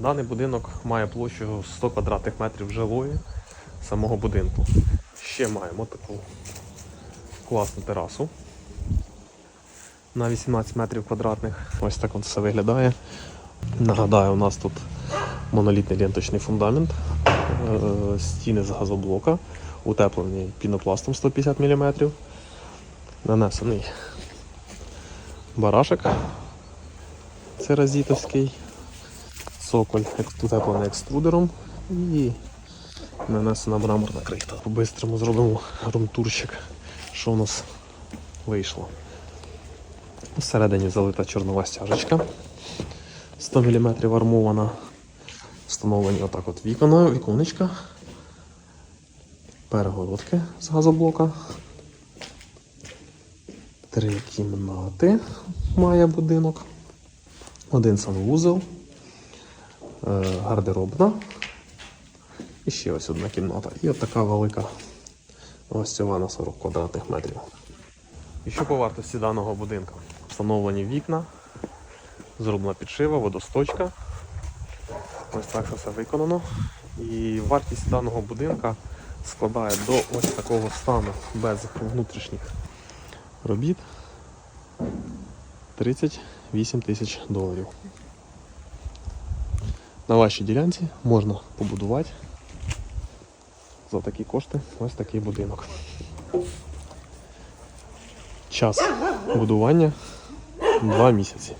Даний будинок має площу 100 квадратних метрів жилої самого будинку. Ще маємо таку класну терасу на 18 метрів квадратних. Ось так все виглядає. Нагадаю, у нас тут монолітний ленточний фундамент, е, стіни з газоблока, утеплені пінопластом 150 мм, нанесений барашек церазітовський, цоколь утеплений екструдером і нанесена мраморна крихта. По-бистрому зробимо румтурщик, що у нас вийшло. Всередині залита чорнова стяжечка 100 мм армована. Встановлені отак от вікна, віконечка, перегородки з газоблока. Три кімнати має будинок. Один санвузол, е, гардеробна. І ще ось одна кімната. І от така велика гостьова на 40 квадратних метрів. І що по вартості даного будинку? Встановлені вікна, зроблена підшива, водосточка. Ось так все виконано. І вартість даного будинка складає до ось такого стану без внутрішніх робіт 38 тисяч доларів. На вашій ділянці можна побудувати за такі кошти ось такий будинок. Час будування 2 місяці.